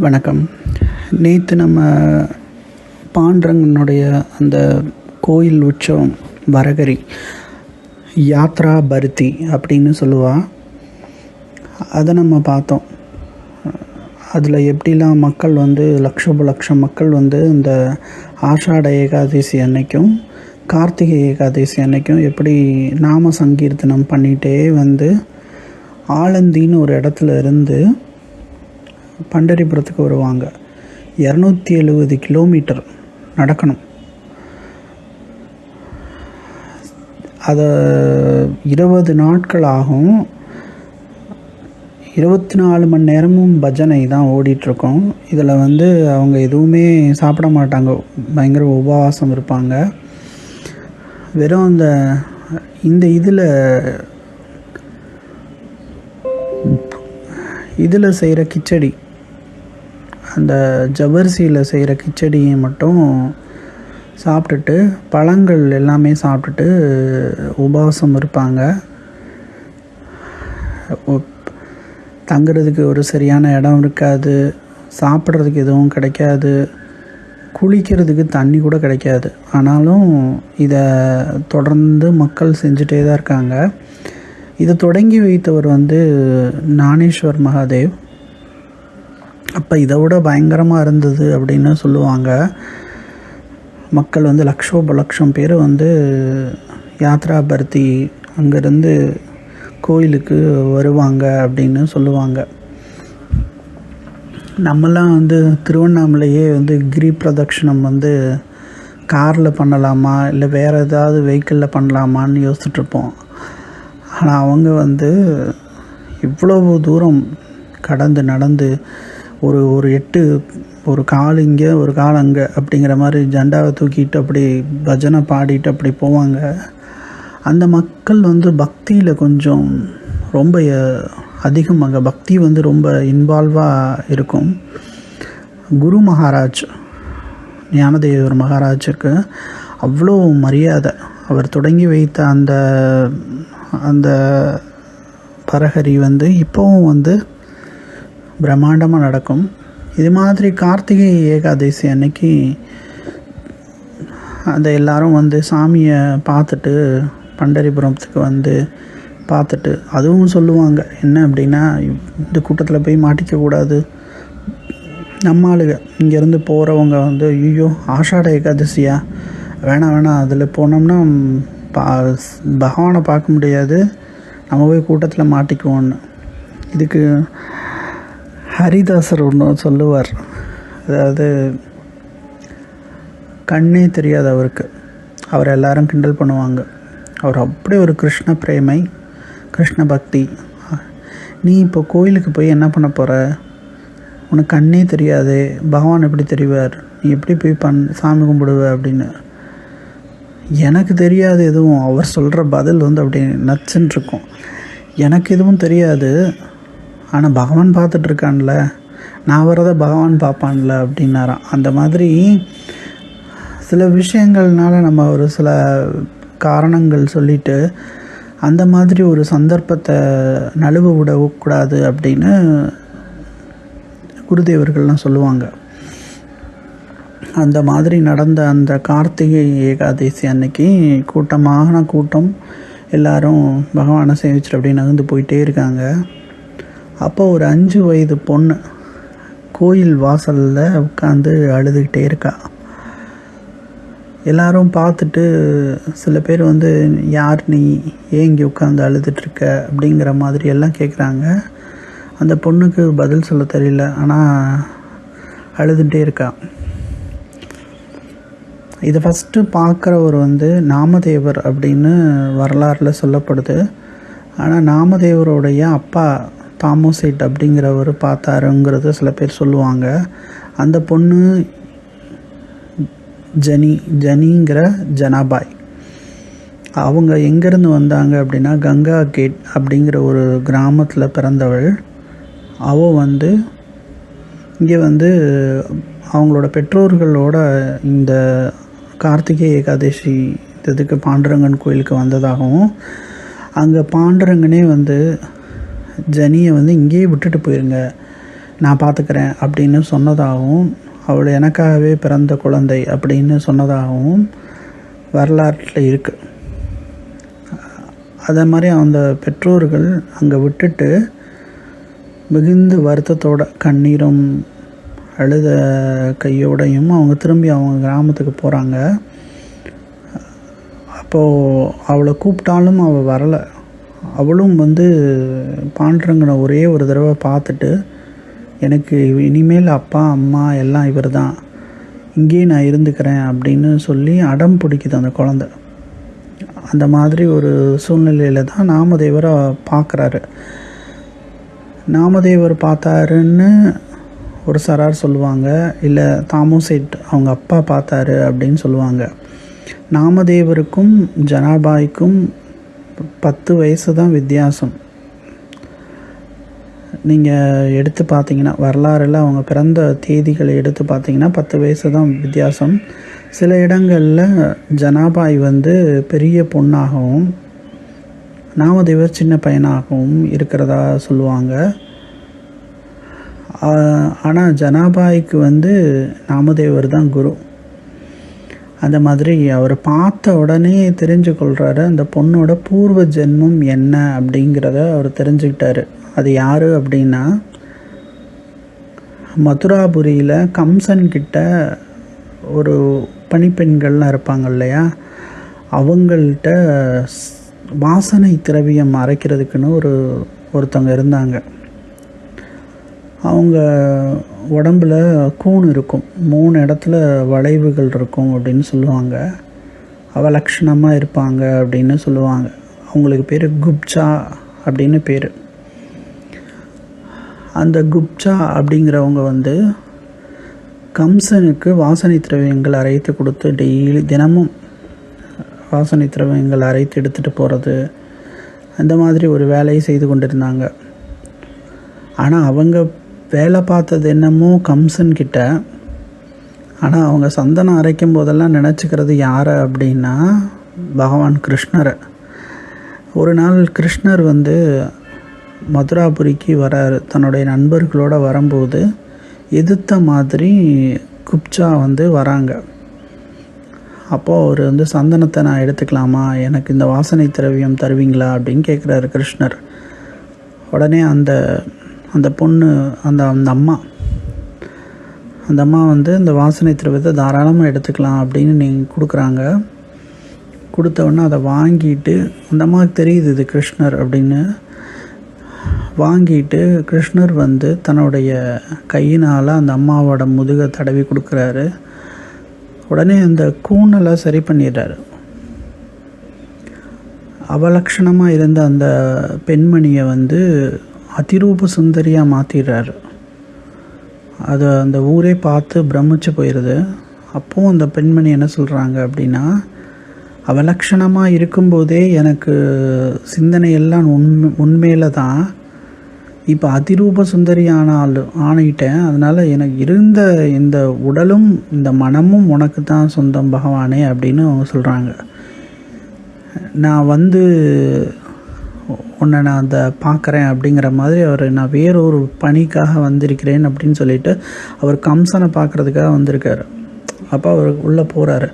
வணக்கம். நேற்று நம்ம பாண்டரங்கனுடைய அந்த கோயில் உற்சவம் வரகரி யாத்ரா பருத்தி அப்படின்னு சொல்லுவா. அதை நம்ம பார்த்தோம். அதில் எப்படிலாம் மக்கள் வந்து லட்சோப லட்சம் மக்கள் வந்து இந்த ஆஷாட ஏகாதசி அன்னைக்கும் கார்த்திகை ஏகாதசி அன்னைக்கும் எப்படி நாம சங்கீர்த்தனம் பண்ணிகிட்டே வந்து ஆலந்தின்னு ஒரு இடத்துல இருந்து பண்டரிபுரத்துக்கு வருவாங்க. இரநூத்தி எழுபது கிலோமீட்டர் நடக்கணும். அதை இருபது நாட்கள் ஆகும். இருபத்தி நாலு மணி நேரமும் பஜனை தான் ஓடிட்டுருக்கோம். இதில் வந்து அவங்க எதுவுமே சாப்பிட மாட்டாங்க. பயங்கர உபவாசம் இருப்பாங்க. வெறும் அந்த இந்த இதில் இதில் செய்கிற கிச்சடி. அந்த ஜவரிசியில் செய்கிற கிச்சடியை மட்டும் சாப்பிட்டுட்டு பழங்கள் எல்லாமே சாப்பிட்டுட்டு உபவாசம் இருப்பாங்க. தங்குறதுக்கு ஒரு சரியான இடம் இருக்காது சாப்பிட்றதுக்கு எதுவும் கிடைக்காது குளிக்கிறதுக்கு தண்ணி கூட கிடைக்காது. ஆனாலும் இதை தொடர்ந்து மக்கள் செஞ்சுட்டே தான் இருக்காங்க. இதை தொடங்கி வைத்தவர் வந்து ஞானேஸ்வர் மகாதேவ். அப்போ இதை விட பயங்கரமாக இருந்தது அப்படின்னு சொல்லுவாங்க. மக்கள் வந்து லட்சோப லட்சம் பேர் வந்து யாத்ரா பர்த்தி அங்கேருந்து கோயிலுக்கு வருவாங்க அப்படின்னு சொல்லுவாங்க. நம்மலாம் வந்து திருவண்ணாமலையே வந்து கிரி பிரதட்சிணம் வந்து காரில் பண்ணலாமா? இல்லை வேறு ஏதாவது வெஹிக்கிளில் பண்ணலாமான்னு யோசிச்சுட்ருப்போம். ஆனால் அவங்க வந்து இவ்வளவு தூரம் கடந்து நடந்து ஒரு ஒரு எட்டு ஒரு கால் இங்கே ஒரு கால் அங்கே அப்படிங்கிற மாதிரி ஜெண்டாவை தூக்கிட்டு அப்படி பஜனை பாடிட்டு அப்படி போவாங்க. அந்த மக்கள் வந்து பக்தியில் கொஞ்சம் ரொம்ப அதிகம் அங்கே பக்தி வந்து ரொம்ப இன்வால்வாக இருக்கும். குரு மகாராஜ் ஞானதேவர் மகாராஜுக்கு அவ்வளோ மரியாதை. அவர் தொடங்கி வைத்த அந்த அந்த பரஹரி வந்து இப்போவும் வந்து பிரம்மாண்டமாக நடக்கும். இது மாதிரி கார்த்திகை ஏகாதசி அன்னைக்கு அந்த எல்லாரும் வந்து சாமியை பார்த்துட்டு பண்டரிபுரத்துக்கு வந்து பார்த்துட்டு அதுவும் சொல்லுவாங்க என்ன அப்படின்னா இந்த கூட்டத்தில் போய் மாட்டிக்கக்கூடாது நம்ம ஆளுங்க இங்கேருந்து போகிறவங்க வந்து ஐயோ ஆஷாட ஏகாதசியா? வேணாம் வேணாம் அதில் போனோம்னா பா பகவானை பார்க்க முடியாது. நம்ம போய் கூட்டத்தில் மாட்டிக்குவோன்னு இதுக்கு ஹரிதாசர் ஒன்று சொல்லுவார். அதாவது கண்ணே தெரியாது அவருக்கு. அவர் எல்லாரும் கிண்டல் பண்ணுவாங்க. அவர் அப்படி ஒரு கிருஷ்ண பிரேமை கிருஷ்ண பக்தி. நீ இப்போ கோயிலுக்கு போய் என்ன பண்ண போகிற உனக்கு கண்ணே தெரியாது. பகவான் எப்படி தெரிவார்? நீ எப்படி போய் பண் சாமி கும்பிடுவ அப்படின்னு. எனக்கு தெரியாது எதுவும். அவர் சொல்கிற பதில் வந்து அப்படி நச்சுன்னு இருக்கும். எனக்கு எதுவும் தெரியாது. ஆனால் பகவான் பார்த்துட்டு இருக்கான்ல நான் வரதை பகவான் பார்ப்பான்ல அப்படின்னாராம். அந்த மாதிரி சில விஷயங்கள்னால நம்ம ஒரு சில காரணங்கள் சொல்லிட்டு அந்த மாதிரி ஒரு சந்தர்ப்பத்தை நழுவ விடக்கூடாது அப்படின்னு குருதேவர்கள்லாம் சொல்லுவாங்க. அந்த மாதிரி நடந்த அந்த கார்த்திகை ஏகாதசி அன்னைக்கு கூட்டமான கூட்டம் எல்லாரும் பகவானை சேவிச்சுட்டு அப்படின்னு நகர்ந்து போயிட்டே இருக்காங்க. அப்போ ஒரு அஞ்சு வயது பொண்ணு கோயில் வாசலில் உட்காந்து அழுதுகிட்டே இருக்கா. எல்லாரும் பார்த்துட்டு சில பேர் வந்து யார் நீ? ஏன் இங்கே உட்காந்து அழுதுட்டுருக்க அப்படிங்கிற மாதிரி எல்லாம் கேட்குறாங்க அந்த பொண்ணுக்கு பதில் சொல்ல தெரியல. ஆனால் அழுதுகிட்டே இருக்கா. இதை ஃபஸ்ட்டு பார்க்குறவர் வந்து நாமதேவர் அப்படின்னு வரலாறில் சொல்லப்படுது. ஆனால் நாமதேவருடைய அப்பா தாமோசேட் அப்படிங்கிறவர் பார்த்தாருங்கிறது சில பேர் சொல்லுவாங்க. அந்த பொண்ணு ஜனி ஜனிங்கிற ஜனாபாய். அவங்க எங்கேருந்து வந்தாங்க அப்படின்னா கங்கா கேட் அப்படிங்கிற ஒரு கிராமத்தில் பிறந்தவள். அவள் வந்து இங்கே வந்து அவங்களோட பெற்றோர்களோட இந்த கார்த்திகை ஏகாதசி இதுக்கு பாண்டுரங்கன் கோயிலுக்கு வந்ததாகவும் அங்கே பாண்டுரங்கனே வந்து ஜனியை வந்து இங்கேயே விட்டுட்டு போயிருங்க. நான் பார்த்துக்கிறேன் அப்படின்னு சொன்னதாகவும் அவள் எனக்காகவே பிறந்த குழந்தை அப்படின்னு சொன்னதாகவும் வரலாற்றில் இருக்குது அதே மாதிரி அந்த பெற்றோர்கள் அங்கே விட்டுட்டு மிகுந்த வருத்தத்தோட கண்ணீரும் அழுத கையோடையும் அவங்க திரும்பி அவங்க கிராமத்துக்கு போகிறாங்க அப்போது அவளை கூப்பிட்டாலும் அவள் வரலை. அவளும் வந்து பாண்டுறங்கனை ஒரே ஒரு தடவை பார்த்துட்டு எனக்கு இனிமேல் அப்பா அம்மா எல்லாம் இவர் தான் இங்கேயே நான் இருந்துக்கிறேன் அப்படின்னு சொல்லி அடம் பிடிக்குது அந்த குழந்த. அந்த மாதிரி ஒரு சூழ்நிலையில் தான் நாமதேவரை பார்க்குறாரு. நாமதேவர் பார்த்தாருன்னு ஒரு சரார் சொல்லுவாங்க இல்லை தாமோசேட் அவங்க அப்பா பார்த்தாரு அப்படின்னு சொல்லுவாங்க. நாமதேவருக்கும் ஜனாபாய்க்கும் பத்து வயசு தான் வித்தியாசம். நீங்கள் எடுத்து பார்த்தீங்கன்னா வரலாறில் அவங்க பிறந்த தேதிகளை எடுத்து பார்த்தீங்கன்னா பத்து வயசு தான் வித்தியாசம். சில இடங்களில் ஜனாபாய் வந்து பெரிய பொண்ணாகவும் நாமதேவர் சின்ன பையனாகவும் இருக்கிறதா சொல்லுவாங்க. ஆனால் ஜனாபாய்க்கு வந்து நாமதேவர் தான் குரு. அந்த மாதிரி அவர் பார்த்த உடனே தெரிஞ்சு கொள்கிறாரு அந்த பொண்ணோட பூர்வ ஜென்மம் என்ன அப்படிங்கிறத அவர் தெரிஞ்சுக்கிட்டாரு அது யார் அப்படின்னா மதுராபுரியில் கம்சன் கிட்ட ஒரு பணிப்பெண்கள்லாம் இருப்பாங்க இல்லையா? அவங்கள்ட்ட வாசனை திரவியம் அரைக்கிறதுக்குன்னு ஒரு ஒருத்தவங்க இருந்தாங்க. அவங்க உடம்பில் கூன் இருக்கும். மூணு இடத்துல வளைவுகள் இருக்கும் அப்படின்னு சொல்லுவாங்க. அவலக்ஷணமாக இருப்பாங்க அப்படின்னு சொல்லுவாங்க. அவங்களுக்கு பேர் குப்சா அப்படின்னு பேர். அந்த குப்சா அப்படிங்கிறவங்க வந்து கம்சனுக்கு வாசனை திரவியங்கள் அரைத்து கொடுத்து டெய்லி தினமும் வாசனை திரவியங்கள் அரைத்து எடுத்துகிட்டு போகிறது அந்த மாதிரி ஒரு வேலையை செய்து கொண்டிருந்தாங்க. ஆனால் அவங்க வேலை பார்த்தது என்னமோ கம்சன் கிட்ட. ஆனால் அவங்க சந்தனம் அரைக்கும் போதெல்லாம் நினச்சிக்கிறது யாரை அப்படின்னா பகவான் கிருஷ்ணரை. ஒரு நாள் கிருஷ்ணர் வந்து மதுராபுரிக்கு வராரு. தன்னுடைய நண்பர்களோடு வரும்போது எதிர்த்த மாதிரி குப்சா வந்து வராங்க. அப்போது அவர் வந்து சந்தனத்தை நான் எடுத்துக்கலாமா? எனக்கு இந்த வாசனை திரவியம் தருவீங்களா? அப்படின்னு கேட்குறாரு கிருஷ்ணர். உடனே அந்த அந்த பொண்ணு அந்த அந்த அம்மா. அந்த அம்மா வந்து இந்த வாசனை திரவத்தை தாராளமாக எடுத்துக்கலாம் அப்படின்னு நீங்கள் கொடுக்குறாங்க. கொடுத்தவொடனே அதை வாங்கிட்டு அந்த அம்மாவுக்கு தெரியுது இது கிருஷ்ணர் அப்படின்னு. வாங்கிட்டு கிருஷ்ணர் வந்து தன்னுடைய கையினால் அந்த அம்மாவோட முதுகை தடவி கொடுக்குறாரு. உடனே அந்த கூணெல்லாம் சரி பண்ணிடுறாரு. அவலக்ஷணமாக இருந்த அந்த பெண்மணியை வந்து அதிரூப சுந்தரியாக மாற்றிடுறாரு அதை அந்த ஊரே பார்த்து பிரமிச்சு போயிடுது அப்போது அந்த பெண்மணி என்ன சொல்கிறாங்க அப்படின்னா அவலக்ஷணமாக இருக்கும்போதே எனக்கு சிந்தனை எல்லாம் உண்மை உண்மையில் தான். இப்போ அதிரூப சுந்தரி ஆனாலும் ஆணையிட்டேன். அதனால் எனக்கு இருந்த இந்த உடலும் இந்த மனமும் உனக்கு தான் சொந்தம் பகவானே அப்படின்னு அவங்க சொல்கிறாங்க நான் வந்து உன்னை நான் அதை பார்க்குறேன் அப்படிங்கிற மாதிரி அவர் நான் வேறொரு பணிக்காக வந்திருக்கிறேன் அப்படின்னு சொல்லிட்டு அவர் கம்சனை பார்க்குறதுக்காக வந்திருக்காரு. அப்போ அவர் உள்ளே போகிறாரு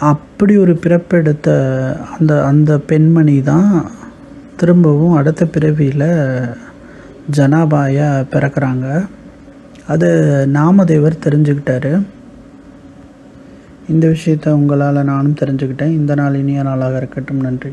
அப்படி ஒரு பிறப்பெடுத்த அந்த அந்த பெண்மணி தான் திரும்பவும் அடுத்த பிறவியில் ஜனாபாயாக பிறக்கிறாங்க. அது நாமதேவர் தெரிஞ்சுக்கிட்டாரு. இந்த விஷயத்தை உங்களால் நானும் தெரிஞ்சுக்கிட்டேன். இந்த நாள் இனிய நாளாக இருக்கட்டும். நன்றி.